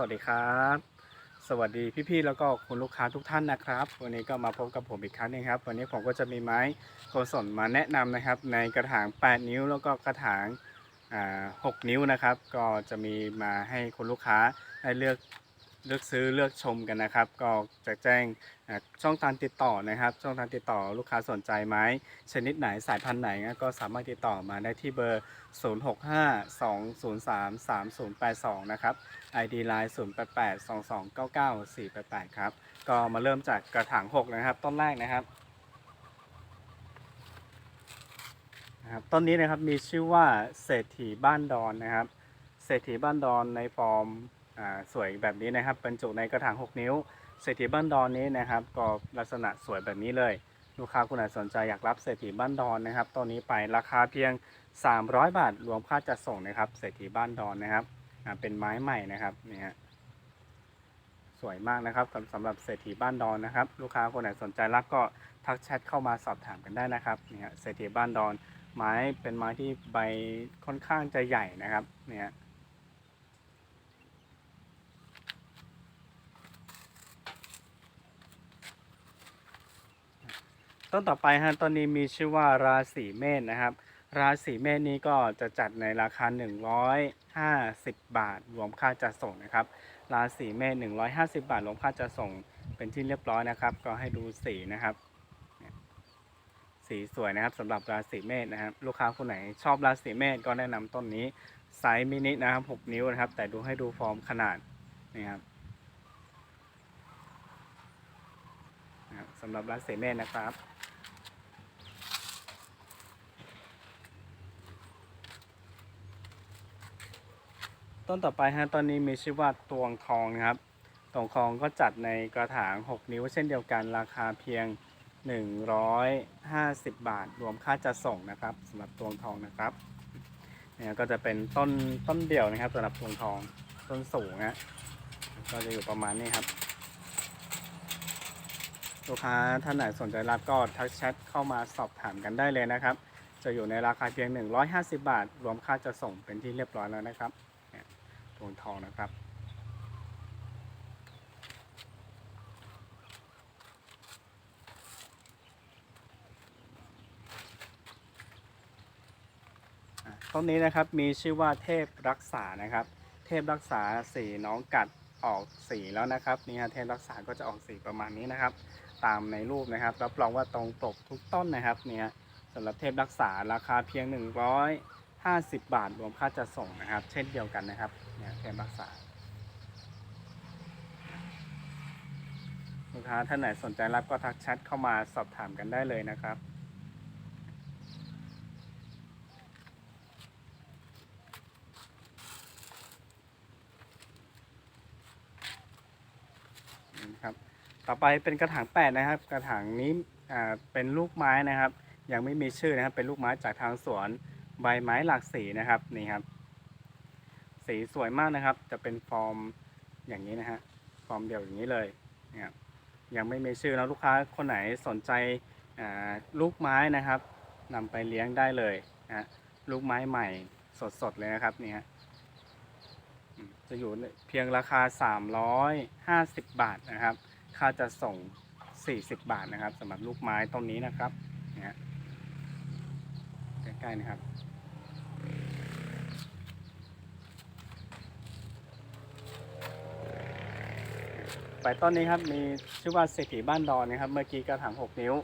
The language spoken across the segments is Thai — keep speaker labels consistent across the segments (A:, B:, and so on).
A: สวัสดีครับ สวัสดีพี่ๆแล้วก็คุณลูกค้าทุกท่านนะครับ วันนี้ก็มาพบกับผมอีกครั้งหนึงครับวันนี้ผมก็จะมีไม้โกสนมาแนะนำนะครับ ในกระถาง 8 นิ้วแล้วก็กระถางอ่า6นิ้วนะครับ ก็จะมีมาให้คุณลูกค้าได้เลือก เลือกซื้อเลือกชมกันนะครับ ก็จะแจ้งช่องทางติดต่อนะครับ ช่องทางติดต่อลูกค้าสนใจไหมชนิดไหนสายพันธุ์ไหนก็สามารถติดต่อมาได้ที่เบอร์ 0652033082 นะครับ ID Line 0882299488 ครับ ก็มาเริ่มจากกระถาง 6 นะครับ ต้นแรกนะครับนะครับต้นนี้นะครับมีชื่อว่าเศรษฐีบ้านดอนนะครับ เศรษฐีบ้านดอนในฟอร์ม สวยแบบนี้นะครับบรรจุในกระถาง 6 นิ้วเศรษฐีบ้านดอนนี้นะครับ ก็ลักษณะสวยแบบนี้เลย ลูกค้าคนไหนสนใจอยากรับเศรษฐีบ้านดอนนะครับต้นนี้ไปราคาเพียง 300 บาท รวมค่าจัดส่งนะครับเศรษฐีบ้านดอนนะครับเป็นไม้ใหม่นะครับนี่ฮะสวยมากนะครับสำหรับเศรษฐีบ้านดอนนะครับ ลูกค้าคนไหนสนใจรับก็ทักแชทเข้ามาสอบถามกันได้นะครับนี่ฮะเศรษฐีบ้านดอนไม้เป็นไม้ที่ใบค่อนข้างจะใหญ่นะครับเนี่ย ต้นต่อไปฮะต้นนี้มีชื่อว่าราศีเมษนะครับ ราศีเมษนี้ก็จะจัดในราคา 150 บาท รวมค่าจัดส่งนะครับ ราศีเมษ150 บาท รวมค่าจัดส่งเป็นที่เรียบร้อยนะครับ ก็ให้ดูสีนะครับ สีสวยนะครับสำหรับราศีเมษนะครับ ลูกค้าคนไหนชอบราศีเมษก็แนะนำต้นนี้ไซส์มินินะครับ 6 นิ้วนะครับ แต่ดูให้ดูฟอร์มขนาดนะครับสำหรับราศีเมษนะครับ ต้นต่อไปฮะตอนนี้มีชื่อว่าตวงทองนะครับตวงทองก็จัดในกระถาง 6 นิ้ว เช่นเดียวกันราคาเพียง 150 บาท รวมค่าจัดส่งนะครับสำหรับตวงทองนะครับเนี่ยก็จะเป็นต้นต้นเดี่ยวนะครับสำหรับตวงทองต้นสูงนะก็จะอยู่ประมาณนี้ครับลูกค้าท่านไหนสนใจรับก็ทักแชทเข้ามาสอบถามกันได้เลยนะครับ จะอยู่ในราคาเพียง 150 บาท รวมค่าจัดส่งเป็นที่เรียบร้อยแล้วนะครับ ทองทองนะครับต้นนี้นะครับมีชื่อว่าเทพรักษานะครับ เทพรักษาสีน้องกัดออกสีแล้วนะครับนี่ฮะเทพรักษาก็จะออกสีประมาณนี้นะครับ ตามในรูปนะครับรับรองว่าตรงปกทุกต้นนะครับเนี่ยสำหรับเทพรักษาราคาเพียง 150 บาทรวมค่าจัดส่งนะครับ เช่นเดียวกันนะครับ มรักษาลูกค้าท่านไหนสนใจรับก็ทักแชทเข้ามาสอบถามกันได้เลยนะครับครับ ต่อไปเป็นกระถางแปดนะครับ กระถางนี้อ่าเป็นลูกไม้นะครับ ยังไม่มีชื่อนะครับ เป็นลูกไม้จากทางสวนใบไม้หลากสีนะครับนี่ครับ สีสวยมากนะครับ จะเป็นฟอร์มอย่างนี้นะฮะฟอร์มเดียวอย่างนี้เลยนะครับยังไม่มีชื่อแล้วลูกค้าคนไหนสนใจอ่าลูกไม้นะครับนำไปเลี้ยงได้เลยนะฮะลูกไม้ใหม่สดๆเลยนะครับนี่ฮะจะอยู่เพียงราคา 350 บาทนะครับ ค่าจะส่ง 40 บาทนะครับสำหรับลูกไม้ต้นนี้นะครับนี่ฮะใกล้ๆนะครับ ไปต้นนี้ครับมีชื่อว่าเศรษฐีบ้านดอนนะครับ เมื่อกี้กระถาง 6 นิ้ว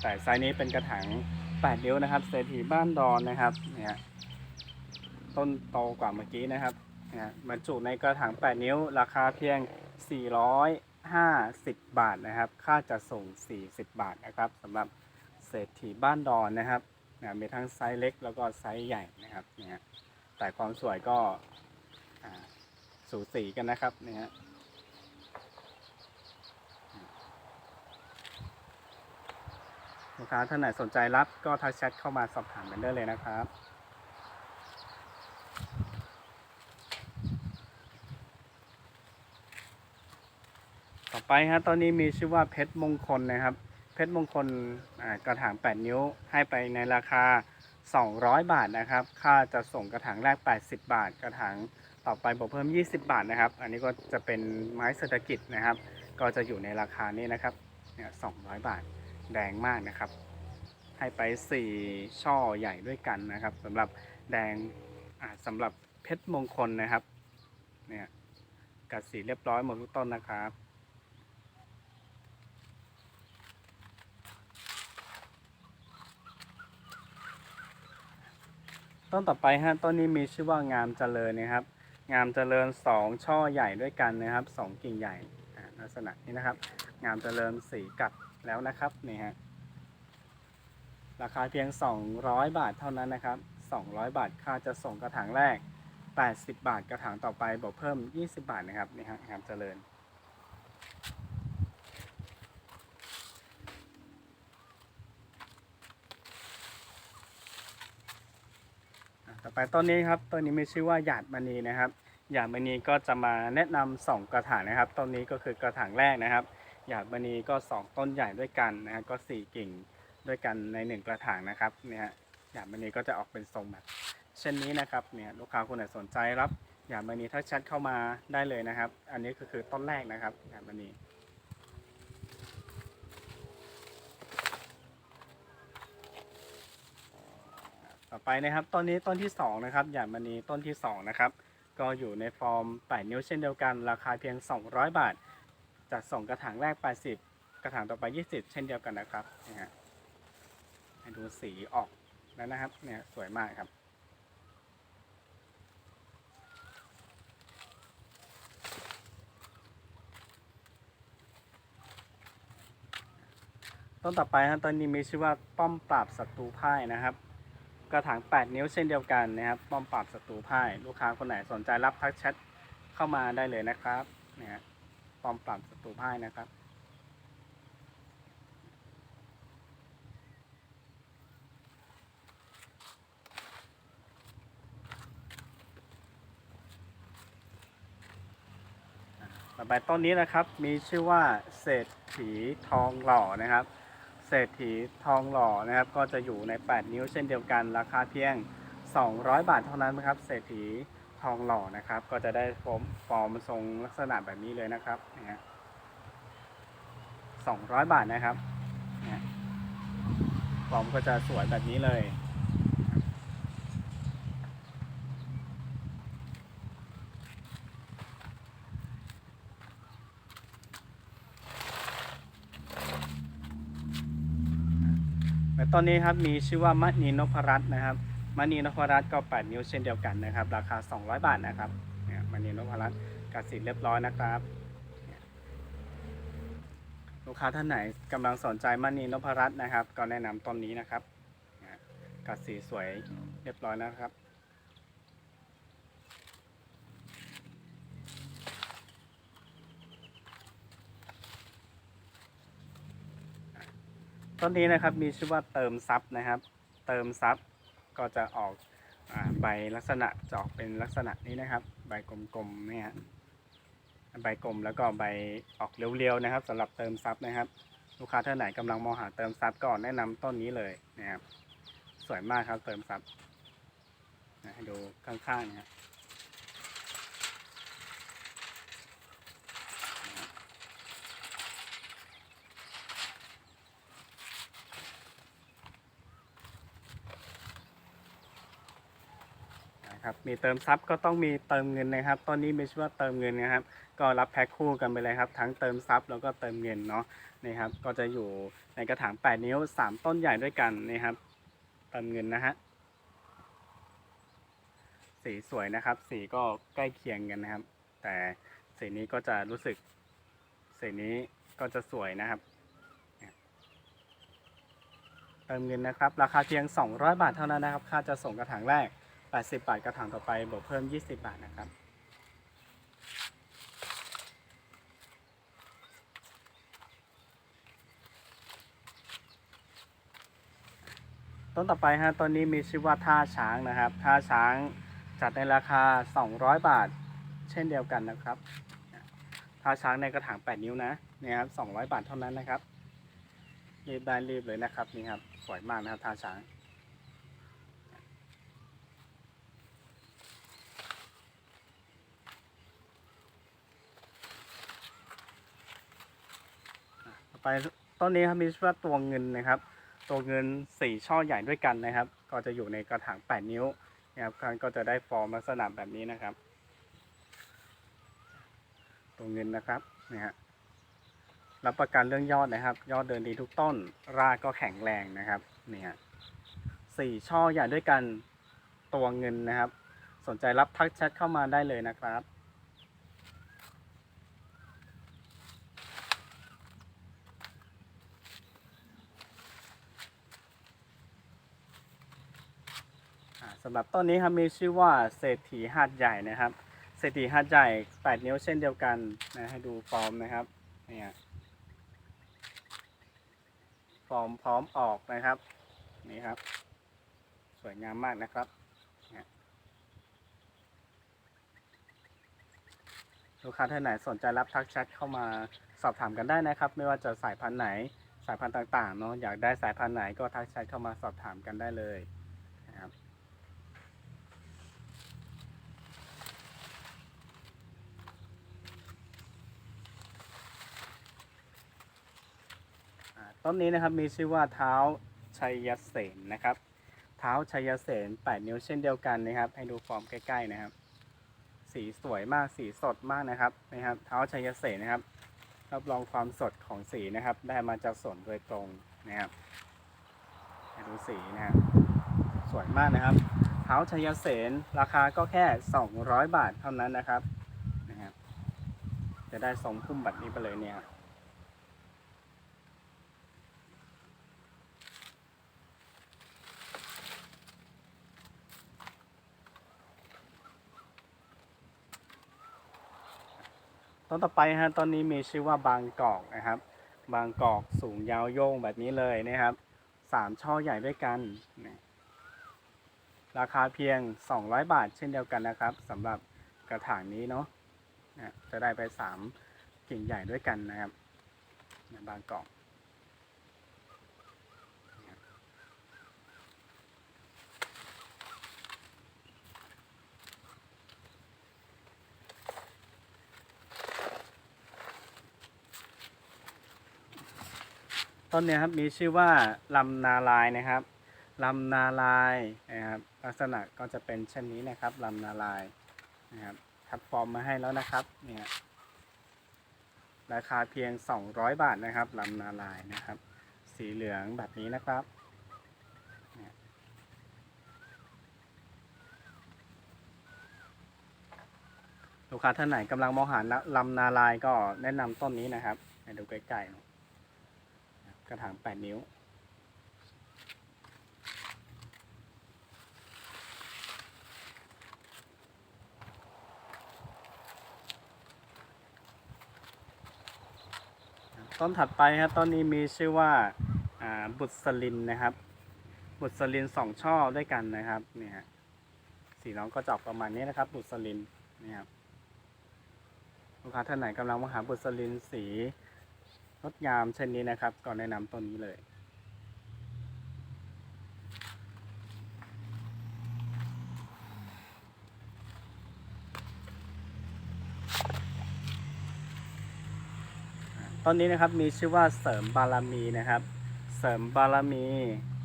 A: แต่ไซส์นี้เป็นกระถาง 8 นิ้วนะครับ เศรษฐีบ้านดอนนะครับเนี่ยต้นโตกว่าเมื่อกี้นะครับเนี่ยบรรจุในกระถาง 8 นิ้ว ราคาเพียง 450 บาทนะครับ ค่าจะส่ง 40 บาทนะครับสำหรับเศรษฐีบ้านดอนนะครับเนี่ยมีทั้งไซส์เล็กแล้วก็ไซส์ใหญ่นะครับเนี่ยแต่ความสวยก็สูสีกันนะครับเนี่ยฮะ ลูกค้าท่านไหนสนใจรับก็ทักแชทเข้ามาสอบถามกันได้เลยนะครับต่อไปฮะตอนนี้มีชื่อว่าเพชรมงคลนะครับ เพชรมงคลกระถาง 8 นิ้วให้ไปในราคา 200 บาทนะครับ ค่าจะส่งกระถางแรก 80 บาท กระถางต่อไปบวกเพิ่ม 20 บาทนะครับ อันนี้ก็จะเป็นไม้เศรษฐกิจนะครับ ก็จะอยู่ในราคานี้นะครับเนี่ย200 บาท แดงมากนะครับ ให้ไป 4 ช่อใหญ่ด้วยกันนะครับสำหรับแดงสำหรับเพชรมงคลนะครับเนี่ยกัดสีเรียบร้อยหมดทุกต้นนะครับต้นต่อไปฮะต้นนี้มีชื่อว่างามเจริญนะครับ งามเจริญ 2 ช่อใหญ่ด้วยกันนะครับ 2 กิ่งใหญ่ลักษณะนี้นะครับ งามเจริญสีกัด แล้วนะครับนี่ฮะราคาเพียง 200 บาทเท่านั้นนะครับ 200 บาทค่าจะส่งกระถางแรก 80 บาทกระถางต่อไปบวกเพิ่ม 20 บาทนะครับนี่ฮะงามเจริญต่อไปต้นนี้ครับต้นนี้มีชื่อว่าหยาดมณีนะครับหยาดมณีก็จะมาแนะนำสองกระถางนะครับต้นนี้ก็คือกระถางแรกนะครับ หยาดมณีก็สองต้นใหญ่ด้วยกันนะฮะก็สี่กิ่งด้วยกันในหนึ่งกระถางนะครับเนี่ยหยาดมณีก็จะออกเป็นทรงแบบเช่นนี้นะครับเนี่ยลูกค้าคนไหนสนใจรับหยาดมณีถ้าแชทเข้ามาได้เลยนะครับ อันนี้ก็คือต้นแรกนะครับหยาดมณีต่อไปนะครับต้นนี้ต้นที่2นะครับหยาดมณีต้นที่2นะครับก็อยู่ในฟอร์ม8นิ้วเช่นเดียวกัน ราคาเพียง 200 บาท จัดส่งกระถางแรก 80 กระถางต่อไป 20 เช่นเดียวกันนะครับนี่ฮะให้ดูสีออกแล้วนะครับเนี่ยสวยมากครับ ต้นต่อไปนะต้นนี้มีชื่อว่าป้อมปราบศัตรูพ่ายนะครับ กระถาง 8 นิ้วเช่นเดียวกันนะครับ ป้อมปราบศัตรูพ่าย ลูกค้าคนไหนสนใจรับทักแชทเข้ามาได้เลยนะครับเนี่ยฮะ ป้อมปราบศัตรูพ่ายนะครับ ต่อไปต้นนี้นะครับมีชื่อว่าเศรษฐีทองหล่อนะครับ เศรษฐีทองหล่อนะครับ ก็จะอยู่ใน 8 นิ้วเช่นเดียวกันราคาเพียง 200 บาทเท่านั้นนะครับ เศรษฐีทองหล่อนะครับ ก็จะได้ฟม ฟอร์มทรงลักษณะแบบนี้เลยนะครับนะฮะ200บาทนะครับเนี่ยฟอร์มก็จะสวยแบบนี้เลยตอนนี้ครับมีชื่อว่ามณีนพรัตน์นะครับมณีนพรัตน์ก็ 8 นิ้วเช่นเดียวกันนะครับ ราคา 200 บาทนะครับ นี่ยนพรัตน์กัดสีเรียบร้อยนะครับ ลูกค้าท่านไหนกำลังสนใจมณีนพรัตน์นะครับ ก็แนะนำต้นนี้นะครับ กัดสีสวยเรียบร้อยนะครับต้นนี้นะครับมีชื่อว่าเติมซับนะครับ เติมซับก็จะออก ใบลักษณะจะออกเป็นลักษณะนี้นะครับ ใบกลมๆเนี่ยฮะใบกลมแล้วก็ใบออกเรียวๆนะครับสำหรับเติมซับนะครับ ลูกค้าท่านไหนกำลังมองหาเติมซับก็แนะนำต้นนี้เลยนะครับ สวยมากครับเติมซับนะให้ดูข้างๆนะครับ นะครับมีเติมซับก็ต้องมีเติมเงินนะครับตอนนี้ไมีชื่อว่าเติมเงินนะครับ ก็รับแพ็คคู่กันไปเลยครับ ทั้งเติมซับแล้วก็เติมเงินเนาะนี่ครับก็จะอยู่ในกระถาง 8 นิ้ว 3 ต้นใหญ่ด้วยกันนี่ครับ เติมเงินนะฮะสีสวยนะครับ สีก็ใกล้เคียงกันนะครับ แต่สีนี้ก็จะรู้สึกสีนี้ก็จะสวยนะครับเติมเงินนะครับ ราคาเพียง 200 บาทเท่านั้นนะครับ ค่าจะส่งกระถางแรก 80 บาทกระถางต่อไปบวกเพิ่ม 20 บาทนะครับ ต้นต่อไปฮะต้นนี้มีชื่อว่าท่าช้างนะครับท่าช้างจัดในราคา 200 บาท เช่นเดียวกันนะครับท่าช้างในกระถาง 8 นิ้วนะเนี่ยครับ200 บาทเท่านั้นนะครับรีบได้รีบเลยนะครับนี่ครับสวยมากนะครับท่าช้าง ต้นนี้ครับมีชื่อว่าตัวเงินนะครับ ตัวเงินสี่ช่อใหญ่ด้วยกันนะครับ ก็จะอยู่ในกระถาง8นิ้วนะครับก็จะได้ฟอร์มลักษณะแบบนี้นะครับ ตัวเงินนะครับนะฮะรับประกันเรื่องยอดนะครับ ยอดเดินดีทุกต้น รากก็แข็งแรงนะครับนี่ฮะสี่ช่อใหญ่ด้วยกันตัวเงินนะครับ สนใจรับทักแชทเข้ามาได้เลยนะครับ สำหรับต้นนี้ครับมีชื่อว่าเศรษฐีหาดใหญ่นะครับเศรษฐีหาดใหญ่ 8 นิ้วเช่นเดียวกันนะให้ดูฟอร์มนะครับเนี่ยฟอร์มพร้อมออกนะครับนี่ครับ สวยงามมากนะครับลูกค้าท่านไหนสนใจรับทักแชทเข้ามาสอบถามกันได้นะครับ ไม่ว่าจะสายพันธุ์ไหนสายพันธุ์ต่างๆเนาะอยากได้สายพันธุ์ไหนก็ทักแชทเข้ามาสอบถามกันได้เลยนะครับ อ่า ต้นนี้นะครับมีชื่อว่าเท้าชัยเสนนะครับ เท้าชัยเสน8นิ้วเช่นเดียวกันนะครับ ให้ดูฟอร์มใกล้ๆนะครับ สีสวยมากสีสดมากนะครับนะครับ เท้าชัยเสนนะครับรับรองความสดของสีนะครับ ได้มาจากสวนโดยตรงนะครับให้ดูสีนะครับสวยมากนะครับ เท้าชัยเสนราคาก็แค่ 200 บาทเท่านั้นนะครับนะครับ จะได้ทรงพุ่มแบบนี้ไปเลยเนี่ย ต้นต่อไปฮะต้นนี้มีชื่อว่าบางกอกนะครับ บางกอกสูงยาวโยงแบบนี้เลยนะครับสามช่อใหญ่ด้วยกันนะราคาเพียง 200 บาทเช่นเดียวกันนะครับสำหรับกระถางนี้เนาะนะจะได้ไปสามกิ่งใหญ่ด้วยกันนะครับบางกอก ต้นเนี้ครับมีชื่อว่าลำนาลายนะครับลำนาลายนะครับลักษณะก็จะเป็นเช่นนี้นะครับลำนาลายนะครับทับฟอร์มมาให้แล้วนะครับเนี่ยราคาเพียง 200 บาทนะครับลำนาลายนะครับ สีเหลืองแบบนี้นะครับลูกค้าท่านไหนกำลังมองหาลำนาลายก็แนะนำต้นนี้นะครับดูใกล้ๆ กระถาง8นิ้ว ต้นถัดไปครับต้นนี้มีชื่อว่าอ่าบุษลินนะครับ บุษลินสองช่อด้วยกันนะครับเนี่ยสีน้องก็จอกประมาณนี้นะครับ บุษลินนี่ครับลูกค้าท่านไหนกำลังมองหาบุษลินสี งดงามเช่นนี้นะครับก็แนะนำต้นนี้เลยต้นนี้นะครับมีชื่อว่าเสริมบารมีนะครับ เสริมบารมี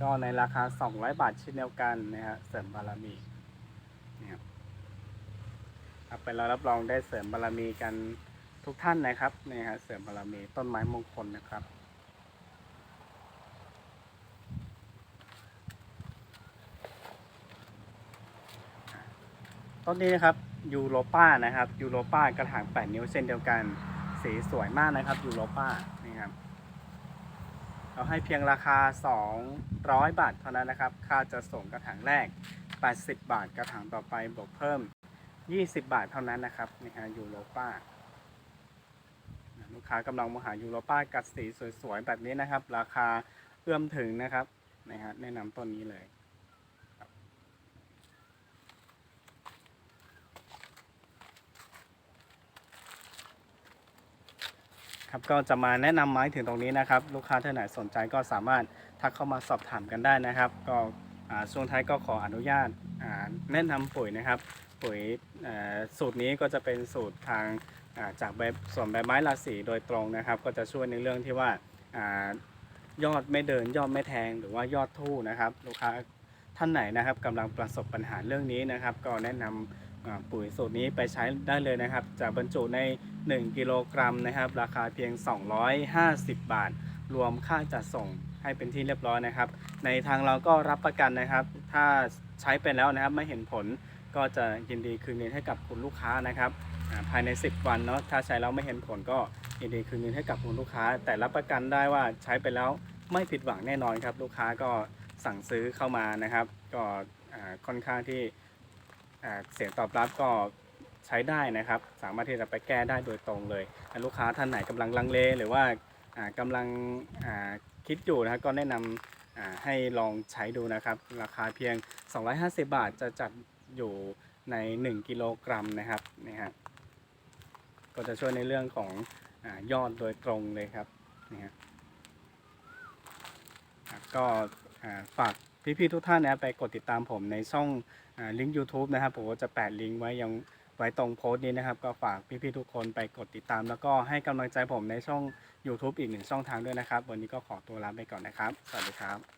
A: ก็ในราคา 200 บาทเช่นเดียวกันนะฮะเสริมบารมีนะครับเอาไปแล้วรับรองได้เสริมบารมีกัน ทุกท่านนะครับนี่ฮะเสริมบารมีต้นไม้มงคลนะครับ ต้นนี้นะครับยูโรป้านะครับยูโรป้ากระถาง 8 นิ้วเช่นเดียวกันสีสวยมากนะครับยูโรป้านี่ครับเราให้เพียงราคา 200 บาทเท่านั้นนะครับ ค่าจะส่งกระถางแรก 80 บาท กระถางต่อไปบวกเพิ่ม 20 บาทเท่านั้นนะครับนี่ฮะยูโรป้า ลูกค้ากำลังมองหายูโรป้ากัดสีสวยๆแบบนี้นะครับ ราคาเอื้อมถึงนะครับนะฮะแนะนำต้นนี้เลยครับก็จะมาแนะนำไม้ถึงตรงนี้นะครับ ลูกค้าท่านไหนสนใจก็สามารถทักเข้ามาสอบถามกันได้นะครับ ก็ช่วงท้ายก็ขออนุญาตแนะนำปุ๋ยนะครับ ปุ๋ยสูตรนี้ก็จะเป็นสูตรทาง จากใบส่วนใบไม้ราศีโดยตรงนะครับ ก็จะช่วยในเรื่องที่ว่าอยอดไม่เดินยอดไม่แทงหรือว่ายอดทู่นะครับ ลูกค้าท่านไหนนะครับกำลังประสบปัญหาเรื่องนี้นะครับ ก็แนะนำอ่าปุ๋ยสูตรนี้ไปใช้ได้เลยนะครับ จะบรรจุใน 1 กิโลกรัมนะครับ ราคาเพียง 250 บาท รวมค่าจัดส่งให้เป็นที่เรียบร้อยนะครับ ในทางเราก็รับประกันนะครับ ถ้าใช้ไปแล้วนะครับไม่เห็นผลก็จะยินดีคืนเงินให้กับคุณลูกค้านะครับ ภายใน 10 วันเนาะถ้าใช้แล้วไม่เห็นผลก็ยินดีคืนเงินให้กับคุณลูกค้า แต่รับประกันได้ว่าใช้ไปแล้วไม่ผิดหวังแน่นอนครับ ลูกค้าก็สั่งซื้อเข้ามานะครับ ก็ค่อนข้างที่เสียงตอบรับก็ใช้ได้นะครับ สามารถที่จะไปแก้ได้โดยตรงเลยลูกค้าท่านไหนกำลังลังเลหรือว่าอ่ากำลังคิดอยู่นะครับก็แนะนำอ่าให้ลองใช้ดูนะครับ ราคาเพียง 250 บาทจะจัดอยู่ใน 1 กิโลกรัมนะครับนี่ฮะ ก็จะช่วยในเรื่องของอยอดโดยตรงเลยครับนี่ฮะก็ฝากพี่ๆทุกท่านนะไปกดติดตามผมในช่องลิงก์ YouTube นะครับผมก็จะแปะลิงก์ไว้ยังไว้ตรงโพสต์นี้นะครับ ก็ฝากพี่ๆทุกคนไปกดติดตาม แล้วก็ให้กำลังใจผมในช่อง YouTube อีกหนึ่งช่องทางด้วยนะครับ วันนี้ก็ขอตัวลาไปก่อนนะครับ สวัสดีครับ